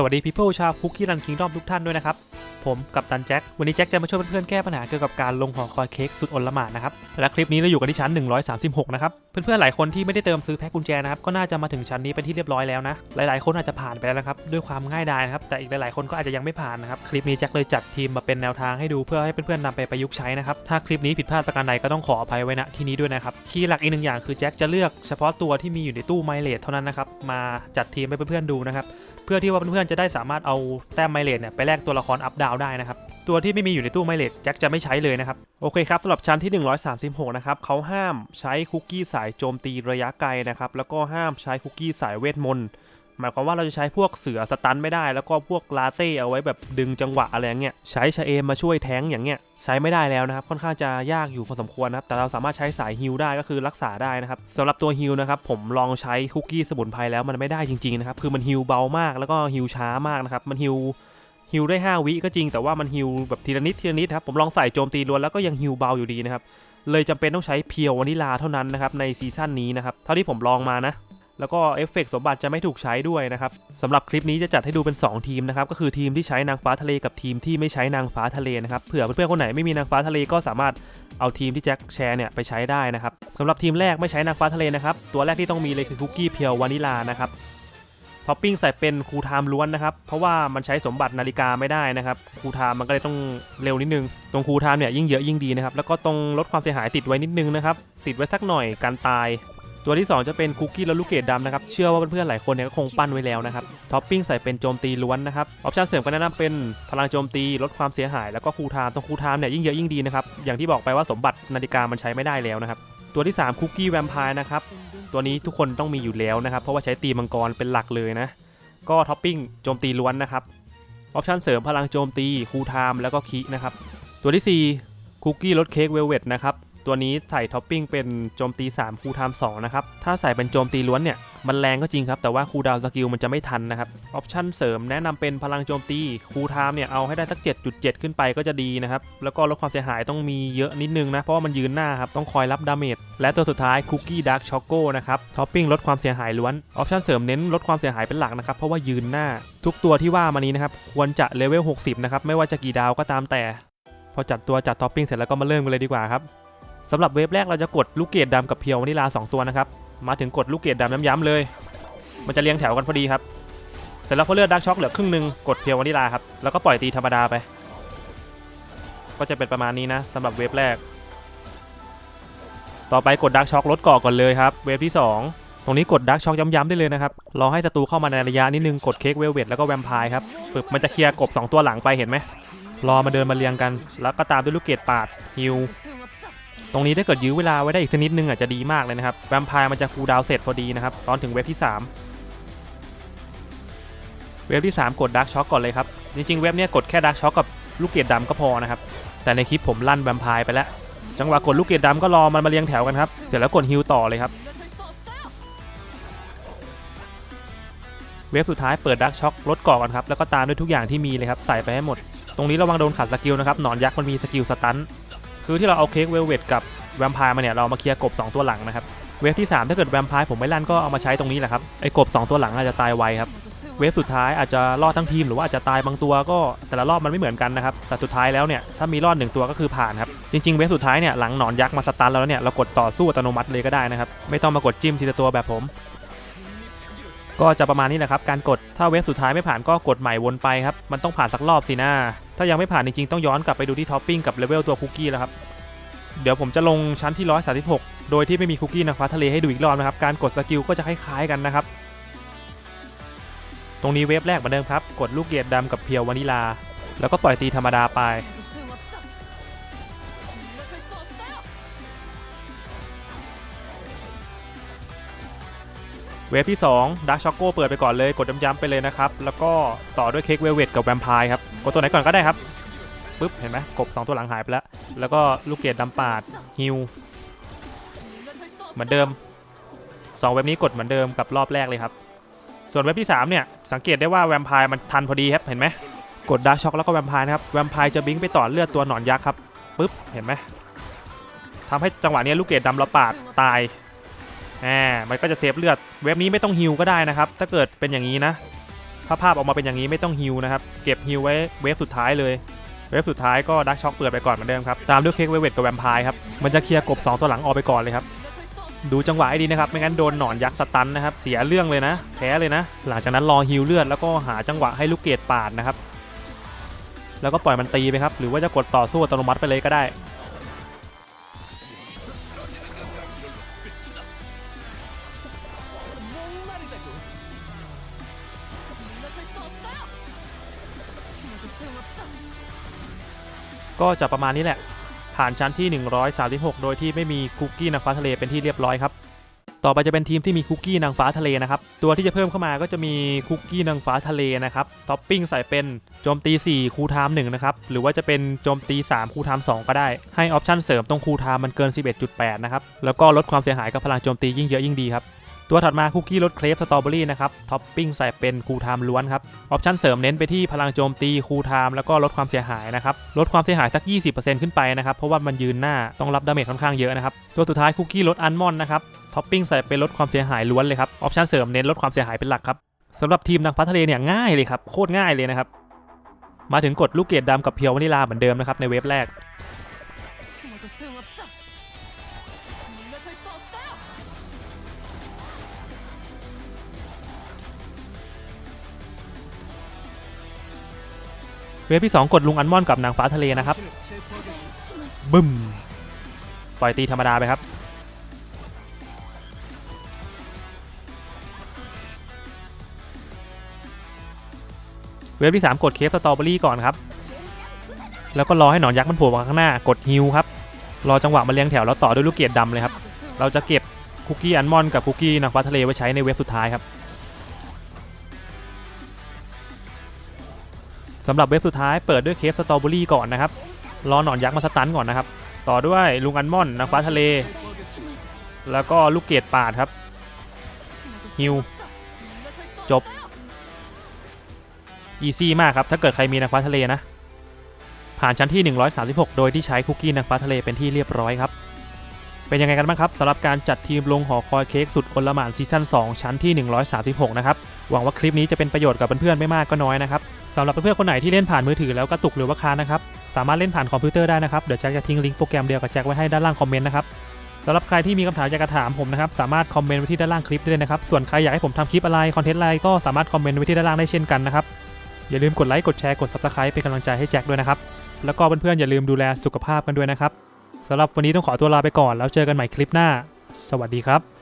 สวัสดีพี่ๆชาวคุกกี้รันคิงดอมทุกท่านด้วยนะครับ ผมกับตันแจ็ค วันนี้แจ็คจะมาช่วยเพื่อนๆแก้ปัญหาเกี่ยวกับการลงหอคอยเค้กสุดอลหม่านนะครับ และคลิปนี้เราอยู่กันที่ชั้น 136 นะครับ เพื่อนๆหลายคนที่ไม่ได้เติมซื้อแพ็คกุญแจนะครับ ก็น่าจะมาถึงชั้นนี้เป็นที่เรียบร้อยแล้วนะ หลายๆ คนอาจจะผ่านไปแล้วนะครับ ด้วยความง่ายดายนะครับ แต่อีกหลายๆ คนก็อาจจะยังไม่ผ่านนะครับ คลิปนี้แจ็คเลยจัดทีมมาเป็นแนวทางให้ดูเพื่อให้เพื่อนๆนำไปประยุกต์ใช้นะครับ ถ้าคลิปนี้ผิดพลาดประการใดก็ต้องขออภัยไว้ณที่นี้ด้วยนะครับคีย์หลักอีกหนึ่งอย่างคือแจ็คจะเลือกเฉพาะตัวที่มีอยู่ในตู้ไมเลทเท่านั้นนะครับมาจัดทีมให้เพื่อนๆดูนะครับ พื่อที่ว่าเพื่อนๆจะได้สามารถเอาแต้มไมเลทเนี่ยไปแลกตัวละครอัพดาวได้นะครับ ตัวที่ไม่มีอยู่ในตู้ไมเลทแจ็คจะไม่ใช้เลยนะครับ โอเคครับสำหรับชั้นที่ 136 นะครับเขาห้ามใช้คุกกี้สายโจมตีระยะไกลนะครับแล้วก็ห้ามใช้คุกกี้สายเวทมนต์ หมายความว่าเราจะใช้พวกเสือสตันไม่ได้ แล้วก็พวกลาเต้เอาไว้แบบดึงจังหวะอะไรเงี้ยใช้ชเอมมาช่วยแท้งอย่างเงี้ยใช้ไม่ได้แล้วนะครับค่อนข้างจะยากอยู่พอสมควรนะครับแต่เราสามารถใช้สายฮิลได้ก็คือรักษาได้นะครับสำหรับตัวฮิลนะครับผมลองใช้คุกกี้สมุนไพรแล้วมันไม่ได้จริงๆนะครับคือมันฮิลเบามากแล้วก็ฮิลช้ามากนะครับมันฮิลฮิลได้ 5 วิก็จริงแต่ว่ามันฮิลแบบทีละนิดทีละนิดครับผมลองใส่โจมตีล้วนแล้วก็ยังฮิลเบาอยู่ดีนะครับเลยจำเป็นต้องใช้เพียววานิลาเท่านั้นนะครับในซีซั่นนี้นะครับเท่าที่ผมลองมานะ แล้วก็เอฟเฟกต์สมบัติจะไม่ถูกใช้ด้วยนะครับสำหรับคลิปนี้จะจัดให้ดูเป็น 2 ทีมนะครับก็คือทีมที่ใช้นางฟ้าทะเลกับทีมที่ไม่ใช้นางฟ้าทะเลนะครับเผื่อเพื่อนๆคนไหนไม่มีนางฟ้าทะเลก็สามารถเอาทีมที่แจ็คแชร์เนี่ยไปใช้ได้นะครับสำหรับทีมแรกไม่ใช้นางฟ้าทะเลนะครับตัวแรกที่ต้องมีเลยคือคุกกี้เพียววานิลานะครับท็อปปิ้งใส่เป็นคูลไทม์ล้วนนะครับ เพราะว่ามันใช้สมบัตินาฬิกาไม่ได้นะครับ คูลไทม์มันก็เลยต้องเร็วนิดนึง ตรงคูลไทม์เนี่ยยิ่งเยอะยิ่งดีนะครับ แล้วก็ตรงลดความเสียหายติดไว้นิดนึงนะครับ ติดไว้สักหน่อยการตาย ตัวที่ 2 จะเป็นคุกกี้และลูกเกดดำนะครับ เชื่อว่าเพื่อนๆหลายคนเนี่ยก็คงปั้นไว้แล้วนะครับ ท็อปปิ้งใส่เป็นโจมตีล้วนนะครับ ออปชันเสริมก็แนะนำเป็นพลังโจมตีลดความเสียหายแล้วก็คูลไทม์ตรงคูลไทม์เนี่ยยิ่งเยอะยิ่งดีนะครับ อย่างที่บอกไปว่าสมบัตินาฬิกามันใช้ไม่ได้แล้วนะครับ ตัวที่ 3คุกกี้แวมไพร์นะครับ ตัวนี้ทุกคนต้องมีอยู่แล้วนะครับ เพราะว่าใช้ตีมังกรเป็นหลักเลยนะ ก็ท็อปปิ้งโจมตีล้วนนะครับ ออปชันเสริมพลังโจมตีคูลไทม์แล้วก็คีนะครับ ตัวที่ 4คุกกี้รสเค้กเวลเวตนะครับ ตัวนี้ใส่ท็อปปิ้งเป็นโจมตี 3 คูลไทม์2นะครับ ถ้าใส่เป็นโจมตีล้วนเนี่ย มันแรงก็จริงครับ แต่ว่าคูลดาวสกิลมันจะไม่ทันนะครับ ออปชั่นเสริมแนะนำเป็นพลังโจมตีคูลไทม์เนี่ยเอาให้ได้สัก 7.7 ขึ้นไปก็จะดีนะครับ แล้วก็ลดความเสียหายต้องมีเยอะนิดนึงนะ เพราะว่ามันยืนหน้าครับ ต้องคอยรับดาเมจ และตัวสุดท้ายคุกกี้ดาร์กช็อกโก้นะครับท็อปปิ้งลดความเสียหายล้วน ออปชั่นเสริมเน้นลดความเสียหายเป็นหลักนะครับ เพราะว่ายืนหน้า ทุกตัวที่ว่ามานี้นะครับควรจะเลเวล 60 นะครับไม่ว่าจะกี่ดาวก็ตามแต่ พอจัดตัวจัดท็อปปิ้งเสร็จแล้วก็มาเริ่มกันเลยดีกว่าครับ สำหรับเวฟแรกเราจะกดลูกเกดดำกับเพียววานิลา2ตัวนะครับ มาถึงกดลูกเกดดำย้ำๆเลย มันจะเรียงแถวกันพอดีครับเสร็จแล้วพอเลือดดักช็อคเหลือครึ่งหนึ่งกดเพียววานิลาครับ แล้วก็ปล่อยตีธรรมดาไป ก็จะเป็นประมาณนี้นะสำหรับเวฟแรก ต่อไปกดดักช็อคลดก่อก่อนเลยครับ เวฟที่ 2 ตรงนี้กดดักช็อคย้ำๆได้เลยนะครับ รอให้ศัตรูเข้ามาในระยะนิดนึงกดเค้กเวลเวทแล้วก็แวมไพร์ครับปึ๊บมันจะเคลียร์กบ 2 ตัวหลังไปเห็นไหมรอมาเดินมาเรียงกัน แล้วก็ตามด้วยลูกเกดปาดฮิว ตรงนี้ถ้าเกิดยื้อเวลาไว้ได้อีกสักนิดนึงอะจะดีมากเลยนะครับแวมไพร์มันจะฟูลดาวเสร็จพอดีนะครับตอนถึงเวฟที่ 3 เวฟที่ 3 กดดักช็อคก่อนเลยครับ จริงๆ เวฟเนี้ยกดแค่ดักช็อคกับลูกเกดดำก็พอนะครับ แต่ในคลิปผมลั่นแวมไพร์ไปแล้ว จังหวะกดลูกเกดดำก็รอมันมาเรียงแถวกันครับ เสร็จแล้วกดฮิวต่อเลยครับ เวฟสุดท้ายเปิดดักช็อคลดก่อกันครับแล้วก็ตามด้วยทุกอย่างที่มีเลยครับใส่ไปให้หมด ตรงนี้ระวังโดนขัดสกิลนะครับหนอนยักษ์มันมีสกิลสตัน คือที่เราเอาเค้กเวลเวทกับแวมไพร์มาเนี่ยเรามาเคลียร์กบ 2 ตัวหลังนะครับเวฟที่ 3 ถ้าเกิดแวมไพร์ผมไม่ลั่นก็เอามาใช้ตรงนี้แหละครับไอ้กบ 2 ตัวหลังอาจจะตายไวครับเวฟสุดท้ายอาจจะรอดทั้งทีมหรือว่าอาจจะตายบางตัวก็แต่ละรอบมันไม่เหมือนกันนะครับแต่สุดท้ายแล้วเนี่ยถ้ามีรอดหนึ่งตัวก็คือผ่านครับจริงๆเวฟสุดท้ายเนี่ยหลังหนอนยักษ์มาสตันแล้วเนี่ยเรากดต่อสู้อัตโนมัติเลยก็ได้นะครับไม่ต้องมากดจิ้มทีละตัวแบบผม ก็จะประมาณนี้แหละครับการกดถ้าเวฟสุดท้ายไม่ผ่านก็กดใหม่วนไปครับมันต้องผ่านสักรอบสินะถ้ายังไม่ผ่านจริงๆต้องย้อนกลับไปดูที่ท็อปปิ้งกับเลเวลตัวคุกกี้แล้วครับเดี๋ยวผมจะลงชั้นที่ 136 โดยที่ไม่มีคุกกี้นางฟ้าทะเลให้ดูอีกรอบนะครับการกดสกิลก็จะคล้ายๆกันนะครับตรงนี้เวฟแรกเหมือนเดิมครับ กดลูกเกดดำกับเพียววานิลา แล้วก็ปล่อยตีธรรมดาไป เวฟที่2ดักช็อกโกเปิดไปก่อนเลยกดย้ำๆไปเลยนะครับ แล้วก็ต่อด้วยเค้กเวลเวทกับแวมไพร์ครับ กดตัวไหนก่อนก็ได้ครับปึ๊บเห็นไหมกบ 2 ตัวหลังหายไปแล้ว แล้วก็ลูกเกดดำปาดฮิวเหมือนเดิม 2 เว็บนี้กดเหมือนเดิมกับรอบแรกเลยครับ ส่วนเว็บที่ 3 เนี่ย สังเกตได้ว่าแวมไพร์มันทันพอดีครับเห็นไหมกดดักช็อกแล้วก็แวมไพร์นะครับแวมไพร์จะบิงไปต่อเลือดตัวหนอนยักษ์ครับปึ๊บเห็นไหมทำให้จังหวะนี้ลูกเกดดำเราปาดตาย แหมมันก็จะเซฟเลือด เว็บนี้ไม่ต้องฮิวก็ได้นะครับ ถ้าเกิดเป็นอย่างนี้นะถ้าภาพออกมาเป็นอย่างนี้ไม่ต้องฮิวนะครับ เก็บฮิวไว้เวฟสุดท้ายเลย เวฟสุดท้ายก็ดักช็อกเปิดไปก่อนเหมือนเดิมครับ ตามด้วยเค้กเวเวตกับแวมไพร์ครับ มันจะเคลียร์กบ 2 ตัวหลังออกไปก่อนเลยครับ ดูจังหวะให้ดีนะครับ ไม่งั้นโดนหนอนยักษ์สตันนะครับ เสียเรื่องเลยนะ แพ้เลยนะ หลังจากนั้นรอฮิวเลือดแล้วก็หาจังหวะให้ลูกเกดปาดนะครับ แล้วก็ปล่อยมันตีไปครับ หรือว่าจะกดต่อสู้อัตโนมัติไปเลยก็ได้ ก็จะประมาณนี้แหละ ผ่านชั้นที่ 136 โดยที่ไม่มีคุกกี้นางฟ้าทะเลเป็นที่เรียบร้อยครับ ต่อไปจะเป็นทีมที่มีคุกกี้นางฟ้าทะเลนะครับ ตัวที่จะเพิ่มเข้ามาก็จะมีคุกกี้นางฟ้าทะเลนะครับ ท็อปปิ้งใส่เป็นโจมตี 4 คูลไทม์1นะครับ หรือว่าจะเป็นโจมตี 3 คูลไทม์2ก็ได้ ให้ออปชั่นเสริมตรงคูลไทม์มันเกิน 11.8 นะครับ แล้วก็ลดความเสียหายกับพลังโจมตียิ่งเยอะยิ่งดีครับ ตัวถัดมาคุกกี้รสเครปสตรอเบอรี่นะครับท็อปปิ้งใส่เป็นคูลไทม์ล้วนครับออปชั่นเสริมเน้นไปที่พลังโจมตีคูลไทม์แล้วก็ลดความเสียหายนะครับลดความเสียหายสัก 20%ขึ้นไปนะครับเพราะว่ามันยืนหน้าต้องรับดาเมจค่อนข้างเยอะนะครับตัวสุดท้ายคุกกี้รสอัลมอนด์นะครับท็อปปิ้งใส่เป็นลดความเสียหายล้วนเลยครับออปชั่นเสริมเน้นลดความเสียหายเป็นหลักครับสำหรับทีมนางฟ้าทะเลเนี่ยง่ายเลยครับโคตรง่ายเลยนะครับมาถึงกดลูกเกดดำกับเพียววานิลาเหมือนเดิมนะครับในเว็บแรก เว็บที่ 2 กดลุงอัลมอนด์กับนางฟ้าทะเลนะครับ บึ้ม ปล่อยตีธรรมดาไปครับ เว็บที่ 3 กดเคฟสตรอเบอรี่ก่อนครับ แล้วก็รอให้หนอนยักษ์มันโผล่มาข้างหน้ากดฮิวครับ รอจังหวะมาเรียงแถวแล้วต่อด้วยลูกเกียดดำเลยครับ เราจะเก็บคุกกี้อัลมอนด์กับคุกกี้นางฟ้าทะเลไว้ใช้ในเว็บสุดท้ายครับ สำหรับเว็บสุดท้ายเปิดด้วยเคฟสตรอเบอรี่ก่อนนะครับ รอหนอนยักษ์มาสตันก่อนนะครับ ต่อด้วยลุงอัลมอนด์นางฟ้าทะเล แล้วก็ลูกเกดปาดครับฮิวจบอีซี่มากครับ ถ้าเกิดใครมีนางฟ้าทะเลนะ ผ่านชั้นที่ 136 โดยที่ใช้คุกกี้นางฟ้าทะเลเป็นที่เรียบร้อยครับ เป็นยังไงกันบ้างครับสำหรับการจัดทีมลงหอคอยเค้กสุดอลหม่านซีซั่น2ชั้นที่ 136 นะครับ หวังว่าคลิปนี้จะเป็นประโยชน์กับเพื่อนๆไม่มากก็น้อยนะครับ สำหรับเพื่อนๆคนไหนที่เล่นผ่านมือถือแล้วกระตุกหรือว่าค้างนะครับ สามารถเล่นผ่านคอมพิวเตอร์ได้นะครับ เดี๋ยวแจ็คจะทิ้งลิงก์โปรแกรมเดียวกับแจ็คไว้ให้ด้านล่างคอมเมนต์นะครับสำหรับใครที่มีคำถามอยากจะถามผมนะครับ สามารถคอมเมนต์ไว้ที่ด้านล่างคลิปได้เลยนะครับ ส่วนใครอยากให้ผมทำคลิปอะไรคอนเทนต์อะไรก็สามารถคอมเมนต์ไว้ที่ด้านล่างได้เช่นกันนะครับ อย่าลืมกดไลค์กดแชร์กด subscribe เป็นกำลังใจให้แจ็คด้วยนะครับ แล้วก็เพื่อนๆอย่าลืมดูแลสุขภาพกันด้วยนะครับสำหรับวันนี้ต้องขอตัวลาไปก่อนแล้วเจอกันใหม่คลิปหน้า สวัสดีครับ